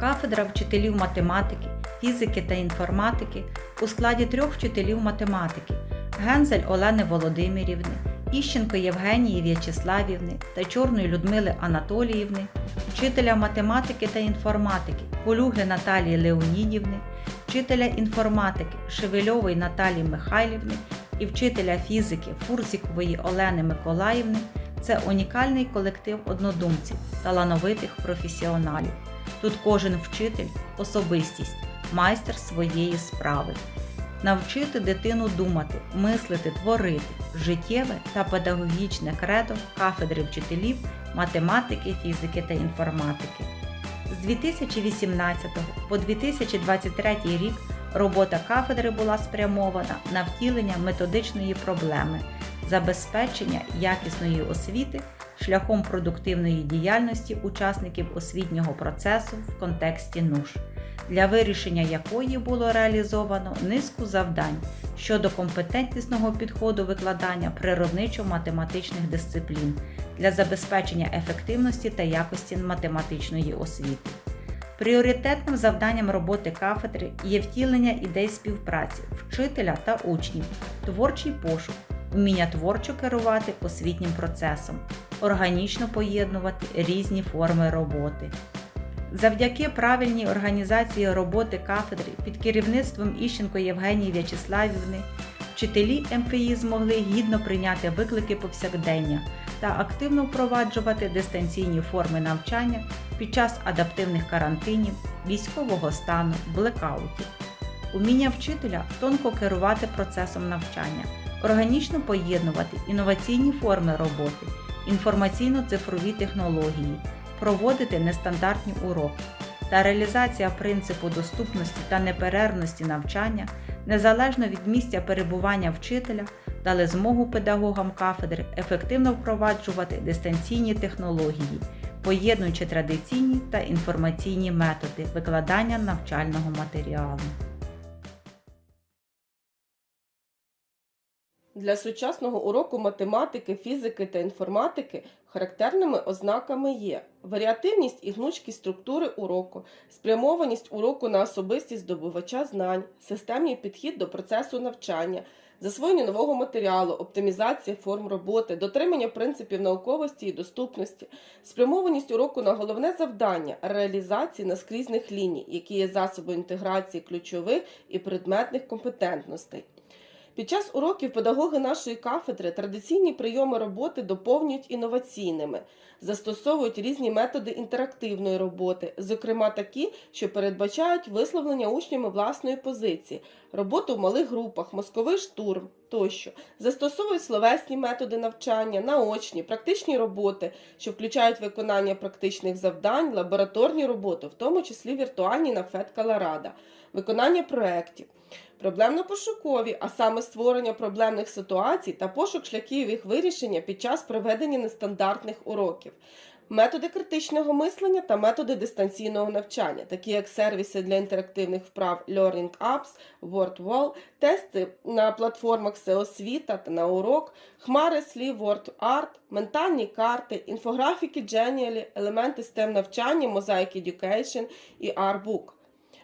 кафедра вчителів математики, фізики та інформатики у складі трьох вчителів математики Гензель Олени Володимирівни, Іщенко Євгенії В'ячеславівни та Чорної Людмили Анатоліївни, вчителя математики та інформатики Полюги Наталії Леонідівни, вчителя інформатики Шевельової Наталії Михайлівни і вчителя фізики Фурзікової Олени Миколаївни це унікальний колектив однодумців, талановитих професіоналів. Тут кожен вчитель особистість, майстер своєї справи. Навчити дитину думати, мислити, творити життєве та педагогічне кредо кафедри вчителів математики, фізики та інформатики. З 2018 по 2023 рік робота кафедри була спрямована на втілення методичної проблеми забезпечення якісної освіти шляхом продуктивної діяльності учасників освітнього процесу в контексті НУШ, для вирішення якої було реалізовано низку завдань щодо компетентнісного підходу викладання природничо-математичних дисциплін для забезпечення ефективності та якості математичної освіти. Пріоритетним завданням роботи кафедри є втілення ідей співпраці вчителя та учнів, творчий пошук, вміння творчо керувати освітнім процесом, органічно поєднувати різні форми роботи. Завдяки правильній організації роботи кафедри під керівництвом Іщенко Євгенії В'ячеславівни, вчителі МФІ змогли гідно прийняти виклики повсякдення та активно впроваджувати дистанційні форми навчання під час адаптивних карантинів, військового стану, блекаутів. Уміння вчителя тонко керувати процесом навчання, органічно поєднувати інноваційні форми роботи, інформаційно-цифрові технології, проводити нестандартні уроки та реалізація принципу доступності та неперервності навчання незалежно від місця перебування вчителя дали змогу педагогам кафедри ефективно впроваджувати дистанційні технології, поєднуючи традиційні та інформаційні методи викладання навчального матеріалу. Для сучасного уроку математики, фізики та інформатики характерними ознаками є варіативність і гнучкість структури уроку, спрямованість уроку на особистість здобувача знань, системний підхід до процесу навчання, засвоєння нового матеріалу, оптимізація форм роботи, дотримання принципів науковості і доступності, спрямованість уроку на головне завдання реалізації наскрізних ліній, які є засобом інтеграції ключових і предметних компетентностей. Під час уроків педагоги нашої кафедри традиційні прийоми роботи доповнюють інноваційними, застосовують різні методи інтерактивної роботи, зокрема такі, що передбачають висловлення учнями власної позиції, роботу в малих групах, мозковий штурм тощо, застосовують словесні методи навчання, наочні, практичні роботи, що включають виконання практичних завдань, лабораторні роботи, в тому числі віртуальні на ФЕД Каларада, виконання проєктів. Проблемно-пошукові, а саме створення проблемних ситуацій та пошук шляхів їх вирішення під час проведення нестандартних уроків, методи критичного мислення та методи дистанційного навчання, такі як сервіси для інтерактивних вправ Learning Apps, WordWall, тести на платформах Всеосвіта та на урок, хмари слів WordArt, ментальні карти, інфографіки Genially, елементи STEM навчання, Mosaic Education і R-Book.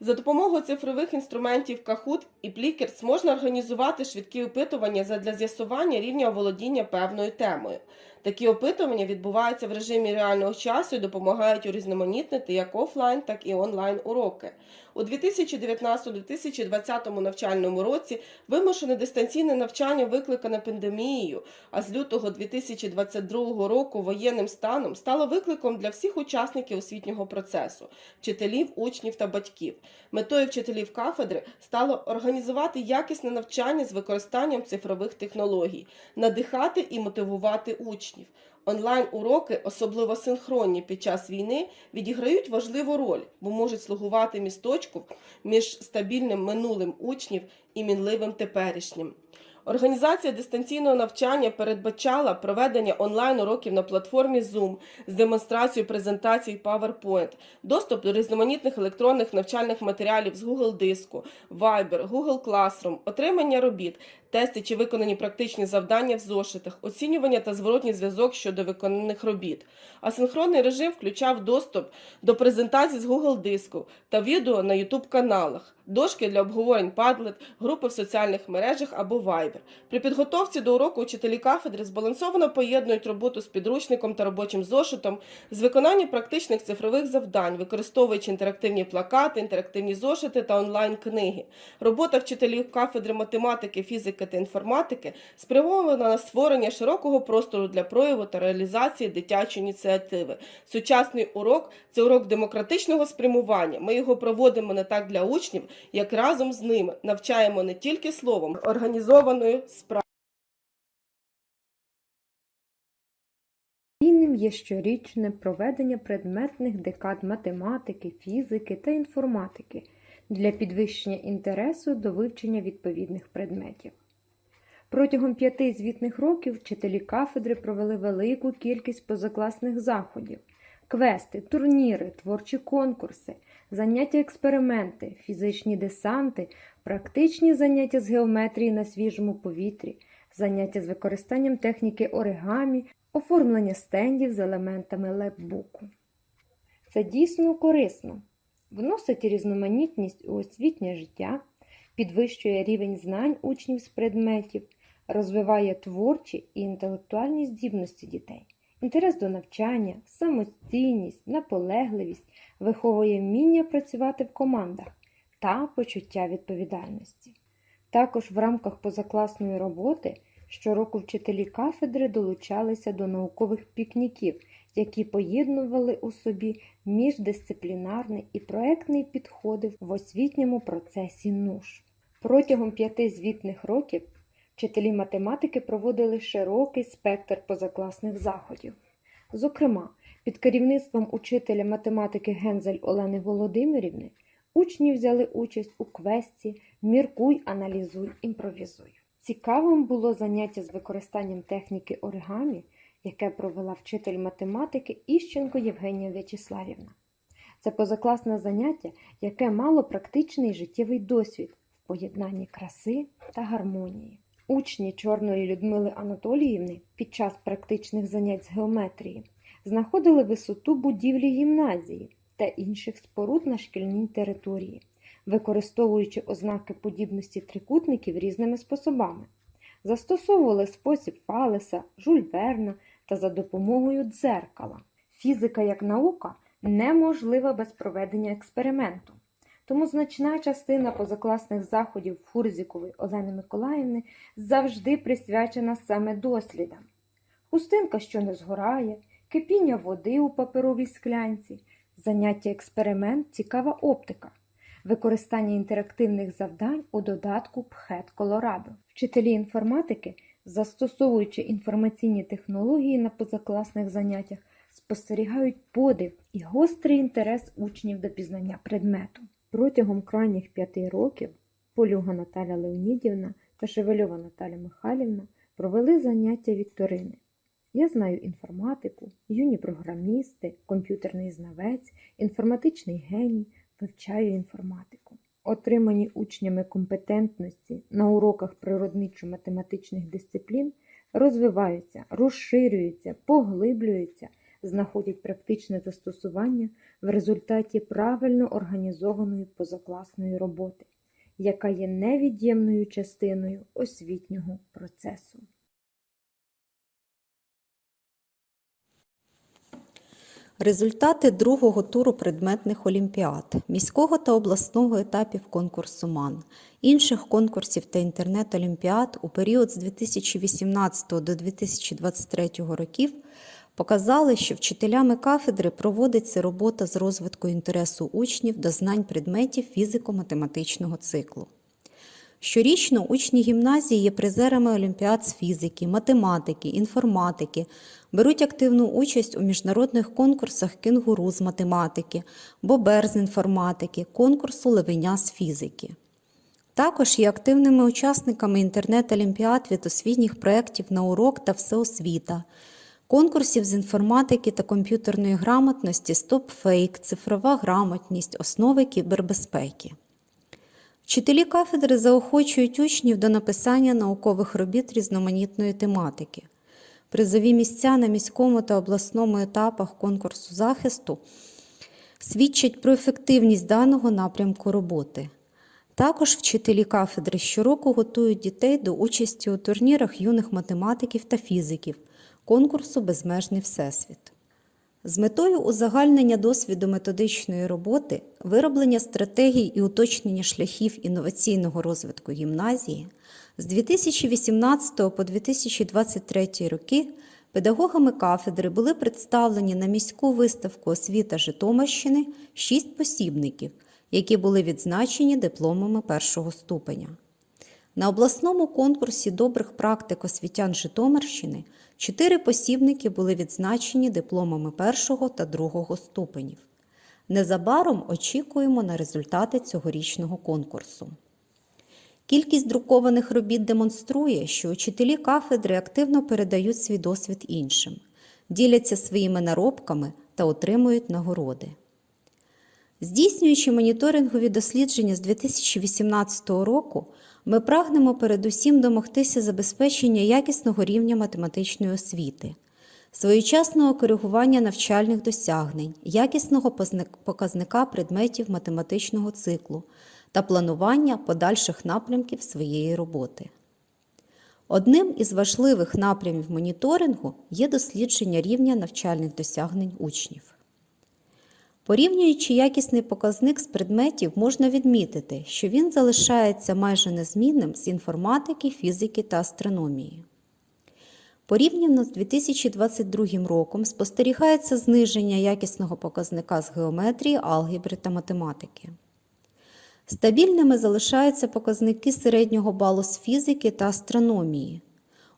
За допомогою цифрових інструментів Kahoot і Plickers можна організувати швидкі опитування задля з'ясування рівня оволодіння певною темою. Такі опитування відбуваються в режимі реального часу і допомагають урізноманітнити як офлайн, так і онлайн уроки. У 2019-2020 навчальному році вимушене дистанційне навчання викликане пандемією, а з лютого 2022 року воєнним станом стало викликом для всіх учасників освітнього процесу, вчителів, учнів та батьків. Метою вчителів кафедри стало організувати якісне навчання з використанням цифрових технологій, надихати і мотивувати учнів. Онлайн-уроки, особливо синхронні під час війни, відіграють важливу роль, бо можуть слугувати місточку між стабільним минулим учнів і мінливим теперішнім. Організація дистанційного навчання передбачала проведення онлайн-уроків на платформі Zoom з демонстрацією презентацій PowerPoint, доступ до різноманітних електронних навчальних матеріалів з Google Диску, Viber, Google Classroom, отримання робіт, тести чи виконані практичні завдання в зошитах, оцінювання та зворотній зв'язок щодо виконаних робіт. Асинхронний режим включав доступ до презентацій з Google диску та відео на YouTube каналах, дошки для обговорень Padlet, групи в соціальних мережах або Viber. При підготовці до уроку учителі кафедри збалансовано поєднують роботу з підручником та робочим зошитом з виконанням практичних цифрових завдань, використовуючи інтерактивні плакати, інтерактивні зошити та онлайн-книги. Робота вчителів кафедри математики, фізики та інформатики спрямована на створення широкого простору для прояву та реалізації дитячої ініціативи. Сучасний урок це урок демократичного спрямування. Ми його проводимо не так для учнів, як разом з ними навчаємо не тільки словом, організованою справою. Є щорічне проведення предметних декад математики, фізики та інформатики для підвищення інтересу до вивчення відповідних предметів. Протягом п'яти звітних років вчителі кафедри провели велику кількість позакласних заходів, квести, турніри, творчі конкурси, заняття експерименти, фізичні десанти, практичні заняття з геометрії на свіжому повітрі, заняття з використанням техніки оригамі, оформлення стендів з елементами лепбуку. Це дійсно корисно, вносить різноманітність у освітнє життя, підвищує рівень знань учнів з предметів, розвиває творчі і інтелектуальні здібності дітей, інтерес до навчання, самостійність, наполегливість, виховує вміння працювати в командах та почуття відповідальності. Також в рамках позакласної роботи щороку вчителі кафедри долучалися до наукових пікніків, які поєднували у собі міждисциплінарний і проектний підходи в освітньому процесі НУШ. Протягом п'яти звітних років вчителі математики проводили широкий спектр позакласних заходів. Зокрема, під керівництвом учителя математики Гензель Олени Володимирівни учні взяли участь у квесті Міркуй, аналізуй, імпровізуй. Цікавим було заняття з використанням техніки оригамі, яке провела вчитель математики Іщенко Євгенія В'ячеславівна. Це позакласне заняття, яке мало практичний життєвий досвід в поєднанні краси та гармонії. Учні Чорної Людмили Анатоліївни під час практичних занять з геометрії знаходили висоту будівлі гімназії та інших споруд на шкільній території, використовуючи ознаки подібності трикутників різними способами. Застосовували спосіб Фалеса, Жюль Верна та за допомогою дзеркала. Фізика як наука неможлива без проведення експерименту. Тому значна частина позакласних заходів Фурзікової Олени Миколаївни завжди присвячена саме дослідам. Хустинка, що не згорає, кипіння води у паперовій склянці, заняття експеримент, цікава оптика, використання інтерактивних завдань у додатку ПХЕТ Колорадо. Вчителі інформатики, застосовуючи інформаційні технології на позакласних заняттях, спостерігають подив і гострий інтерес учнів до пізнання предмету. Протягом крайніх п'яти років Полюга Наталя Леонідівна та Шевельова Наталя Михайлівна провели заняття вікторини. Я знаю інформатику, юні програмісти, комп'ютерний знавець, інформатичний геній, вивчаю інформатику. Отримані учнями компетентності на уроках природничо-математичних дисциплін розвиваються, розширюються, поглиблюються, знаходять практичне застосування в результаті правильно організованої позакласної роботи, яка є невід'ємною частиною освітнього процесу. Результати другого туру предметних олімпіад, міського та обласного етапів конкурсу МАН, інших конкурсів та інтернет-олімпіад у період з 2018 до 2023 років показали, що вчителями кафедри проводиться робота з розвитку інтересу учнів до знань предметів фізико-математичного циклу. Щорічно учні гімназії є призерами олімпіад з фізики, математики, інформатики, беруть активну участь у міжнародних конкурсах кенгуру з математики, бобер з інформатики, конкурсу левеня з фізики. Також є активними учасниками інтернет-олімпіад від освітніх проєктів на урок та всеосвіта, конкурсів з інформатики та комп'ютерної грамотності StopFake, цифрова грамотність, основи кібербезпеки. Вчителі кафедри заохочують учнів до написання наукових робіт різноманітної тематики. Призові місця на міському та обласному етапах конкурсу захисту свідчать про ефективність даного напрямку роботи. Також вчителі кафедри щороку готують дітей до участі у турнірах юних математиків та фізиків конкурсу Безмежний Всесвіт. З метою узагальнення досвіду методичної роботи, вироблення стратегій і уточнення шляхів інноваційного розвитку гімназії з 2018 по 2023 роки педагогами кафедри були представлені на міську виставку освіта Житомирщини шість посібників, які були відзначені дипломами першого ступеня. На обласному конкурсі добрих практик освітян Житомирщини чотири посібники були відзначені дипломами першого та другого ступенів. Незабаром очікуємо на результати цьогорічного конкурсу. Кількість друкованих робіт демонструє, що учителі кафедри активно передають свій досвід іншим, діляться своїми наробками та отримують нагороди. Здійснюючи моніторингові дослідження з 2018 року, ми прагнемо передусім домогтися забезпечення якісного рівня математичної освіти, своєчасного коригування навчальних досягнень, якісного показника предметів математичного циклу та планування подальших напрямків своєї роботи. Одним із важливих напрямів моніторингу є дослідження рівня навчальних досягнень учнів. Порівнюючи якісний показник з предметів, можна відмітити, що він залишається майже незмінним з інформатики, фізики та астрономії. Порівняно з 2022 роком спостерігається зниження якісного показника з геометрії, алгебри та математики. Стабільними залишаються показники середнього балу з фізики та астрономії.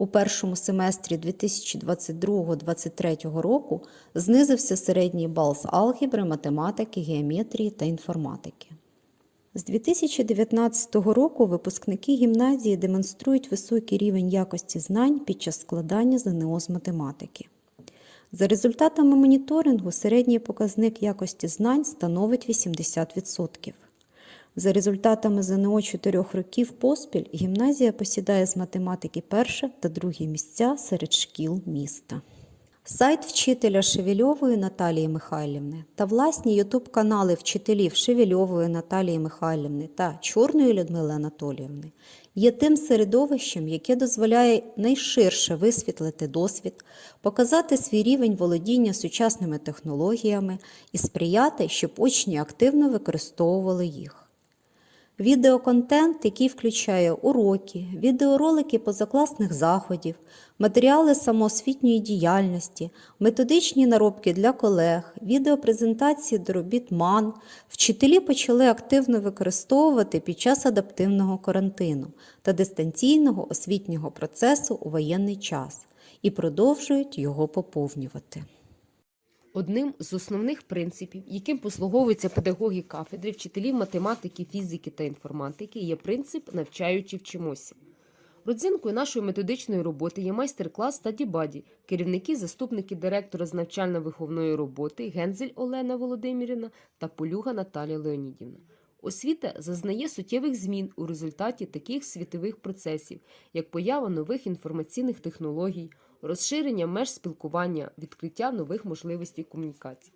У першому семестрі 2022-2023 року знизився середній бал з алгебри, математики, геометрії та інформатики. З 2019 року випускники гімназії демонструють високий рівень якості знань під час складання ЗНО з математики. За результатами моніторингу середній показник якості знань становить 80%. За результатами ЗНО чотирьох років поспіль гімназія посідає з математики перше та друге місця серед шкіл міста. Сайт вчителя Шевельової Наталії Михайлівни та власні ютуб-канали вчителів Шевельової Наталії Михайлівни та Чорної Людмили Анатоліївни є тим середовищем, яке дозволяє найширше висвітлити досвід, показати свій рівень володіння сучасними технологіями і сприяти, щоб учні активно використовували їх. Відеоконтент, який включає уроки, відеоролики позакласних заходів, матеріали самоосвітньої діяльності, методичні наробки для колег, відеопрезентації до робіт МАН, вчителі почали активно використовувати під час адаптивного карантину та дистанційного освітнього процесу у воєнний час і продовжують його поповнювати. Одним з основних принципів, яким послуговуються педагоги кафедри, вчителів математики, фізики та інформатики, є принцип навчаючи вчимося. Родзинкою нашої методичної роботи є майстер-клас та дібаді, керівники, заступники директора з навчально-виховної роботи Гензель Олена Володимирівна та Полюга Наталія Леонідівна. Освіта зазнає суттєвих змін у результаті таких світових процесів, як поява нових інформаційних технологій, розширення меж спілкування, відкриття нових можливостей комунікації.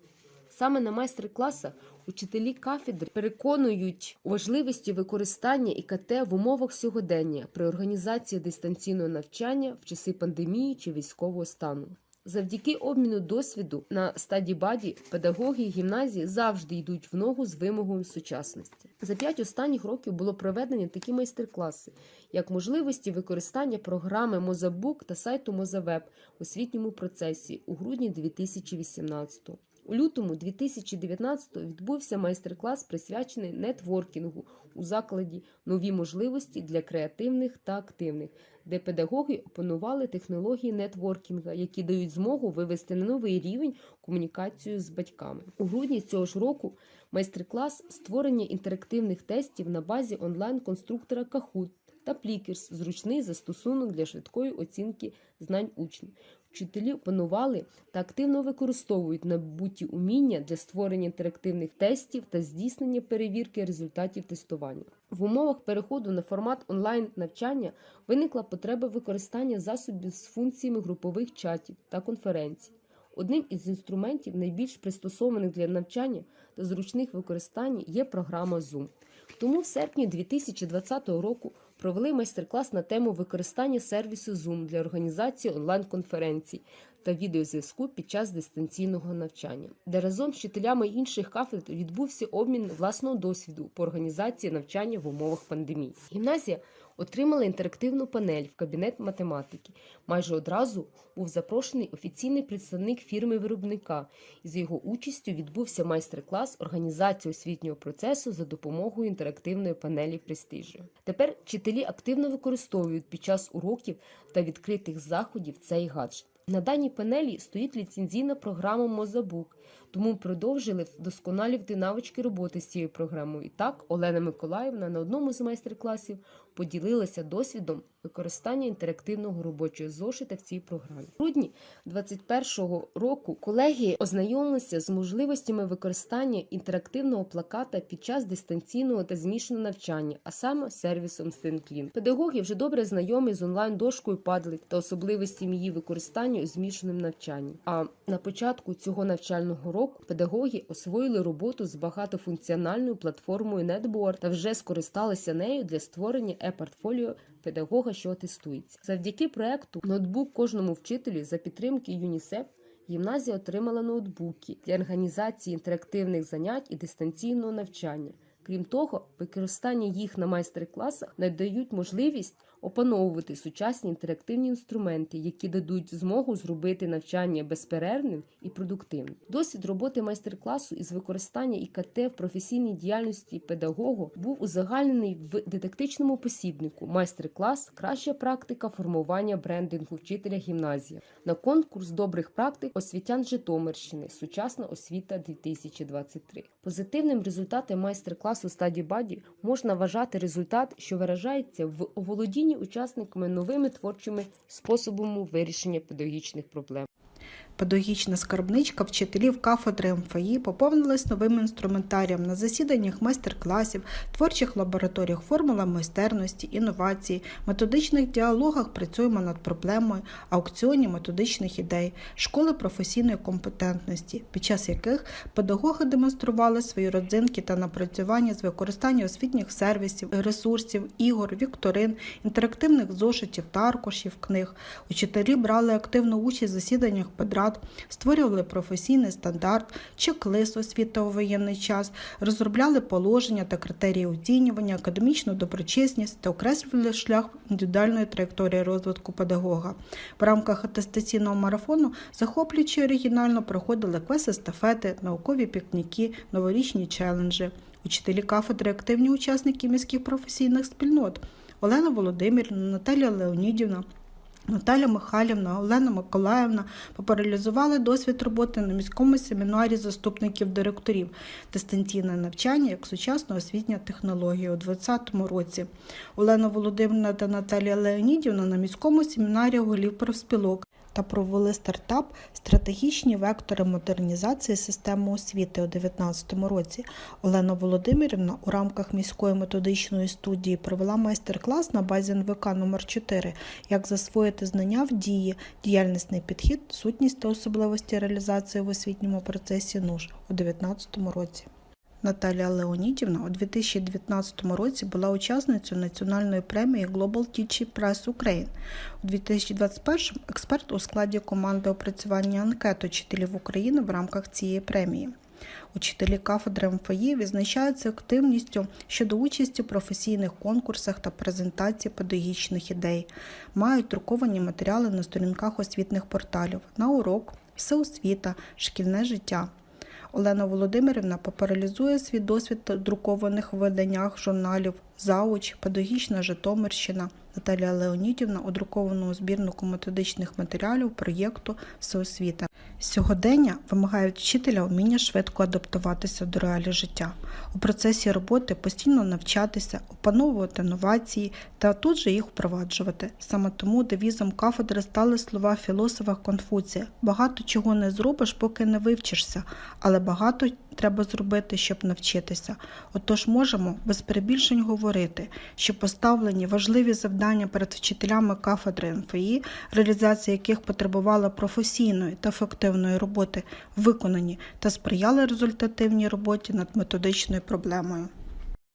Саме на майстер-класах учителі кафедри переконують у важливості використання ІКТ в умовах сьогодення при організації дистанційного навчання в часи пандемії чи військового стану. Завдяки обміну досвіду на стадії баді педагоги гімназії завжди йдуть в ногу з вимогою сучасності. За п'ять останніх років було проведені такі майстер-класи, як можливості використання програми Мозабук та сайту Мозавеб у освітньому процесі у грудні 2018 у лютому 2019 відбувся майстер-клас, присвячений нетворкінгу у закладі нові можливості для креативних та активних, де педагоги опанували технології нетворкінга, які дають змогу вивести на новий рівень комунікацію з батьками. У грудні цього ж року майстер-клас створення інтерактивних тестів на базі онлайн-конструктора Kahoot та Plickers – зручний застосунок для швидкої оцінки знань учнів. Вчителі опанували та активно використовують набуті уміння для створення інтерактивних тестів та здійснення перевірки результатів тестування. В умовах переходу на формат онлайн навчання виникла потреба використання засобів з функціями групових чатів та конференцій. Одним із інструментів, найбільш пристосованих для навчання та зручних використання, є програма Zoom. Тому в серпні 2020 року провели майстер-клас на тему використання сервісу Zoom для організації онлайн-конференцій та відеозв'язку під час дистанційного навчання, де разом з вчителями інших кафедр відбувся обмін власного досвіду по організації навчання в умовах пандемії. Гімназія отримала інтерактивну панель в кабінет математики. Майже одразу був запрошений офіційний представник фірми-виробника, і за його участю відбувся майстер-клас організації освітнього процесу за допомогою інтерактивної панелі престижу. Тепер вчителі активно використовують під час уроків та відкритих заходів цей гаджет. На даній панелі стоїть ліцензійна програма Мозабук, тому продовжили вдосконалювати навички роботи з цією програмою. І так Олена Миколаївна на одному з майстер-класів поділилася досвідом використання інтерактивного робочого зошита в цій програмі. В грудні 2021 року колеги ознайомилися з можливостями використання інтерактивного плаката під час дистанційного та змішаного навчання, а саме сервісом StandClean. Педагоги вже добре знайомі з онлайн-дошкою Padlet та особливостями її використання у змішаному навчанні. А на початку цього навчального року педагоги освоїли роботу з багатофункціональною платформою NetBoard та вже скористалися нею для створення e-портфоліо педагога, що тестується. Завдяки проекту ноутбук кожному вчителю за підтримки ЮНІСЕФ. Гімназія отримала ноутбуки для організації інтерактивних занять і дистанційного навчання. Крім того, використання їх на майстер-класах надають можливість опановувати сучасні інтерактивні інструменти, які дадуть змогу зробити навчання безперервним і продуктивним. Досвід роботи майстер-класу із використання ІКТ в професійній діяльності педагогу був узагальнений в дидактичному посібнику майстер-клас Краща практика формування брендингу вчителя гімназії на конкурс добрих практик освітян Житомирщини Сучасна освіта 2023. Позитивним результатом майстер-класу стаді баді можна вважати результат, що виражається в оволодінні учасниками новими творчими способами вирішення педагогічних проблем. Педагогічна скарбничка вчителів кафедри МФІ поповнилась новим інструментарієм на засіданнях майстер-класів, творчих лабораторіях формула майстерності, інновацій, методичних діалогах працюємо над проблемою, аукціоні методичних ідей, школи професійної компетентності, під час яких педагоги демонстрували свої родзинки та напрацювання з використання освітніх сервісів, ресурсів, ігор, вікторин, інтерактивних зошитів та аркушів книг. Учителі брали активну участь в засіданнях педрат, створювали професійний стандарт, чек-лист освіти у воєнний час, розробляли положення та критерії оцінювання, академічну доброчесність та окреслювали шлях індивідуальної траєкторії розвитку педагога. В рамках атестаційного марафону захоплюючи оригінально проходили квест-естафети, наукові пікніки, новорічні челенджі. Учителі кафедри активні учасники міських професійних спільнот. Олена Володимирівна, Наталія Леонідівна, Наталя Михайлівна, Олена Миколаївна попаралізували досвід роботи на міському семінарі заступників директорів дистанційне навчання як сучасна освітня технологія у 2020 році. Олена Володимирівна та Наталія Леонідівна на міському семінарі голів профспілок та провели стартап Стратегічні вектори модернізації системи освіти у 2019 році. Олена Володимирівна у рамках міської методичної студії провела майстер-клас на базі НВК номер 4 як засвоїти знання в дії, діяльнісний підхід, сутність та особливості реалізації в освітньому процесі НУШ у 2019 році. Наталія Леонідівна у 2019 році була учасницею національної премії Global Teaching Prize Ukraine. У 2021 експерт у складі команди опрацювання анкет учителів України в рамках цієї премії. Учителі кафедри МФІ відзначаються активністю щодо участі в професійних конкурсах та презентації педагогічних ідей, мають друковані матеріали на сторінках освітних порталів на урок, всеосвіта, шкільне життя. Олена Володимирівна попаралізує свій досвід в друкованих виданнях журналів Зауч, Педагогічна Житомирщина, Наталія Леонідівна у друкованому збірнику методичних матеріалів проєкту Всеосвіта. Сьогодення вимагають вчителя вміння швидко адаптуватися до реалій життя, у процесі роботи постійно навчатися, опановувати новації та тут же їх впроваджувати. Саме тому девізом кафедри стали слова філософа Конфуція: багато чого не зробиш, поки не вивчишся, але багато треба зробити, щоб навчитися. Отож можемо без перебільшень говорити, що поставлені важливі завдання перед вчителями кафедри МФІ, реалізація яких потребувала професійної та ефективної роботи, виконані та сприяли результативній роботі над методичною проблемою.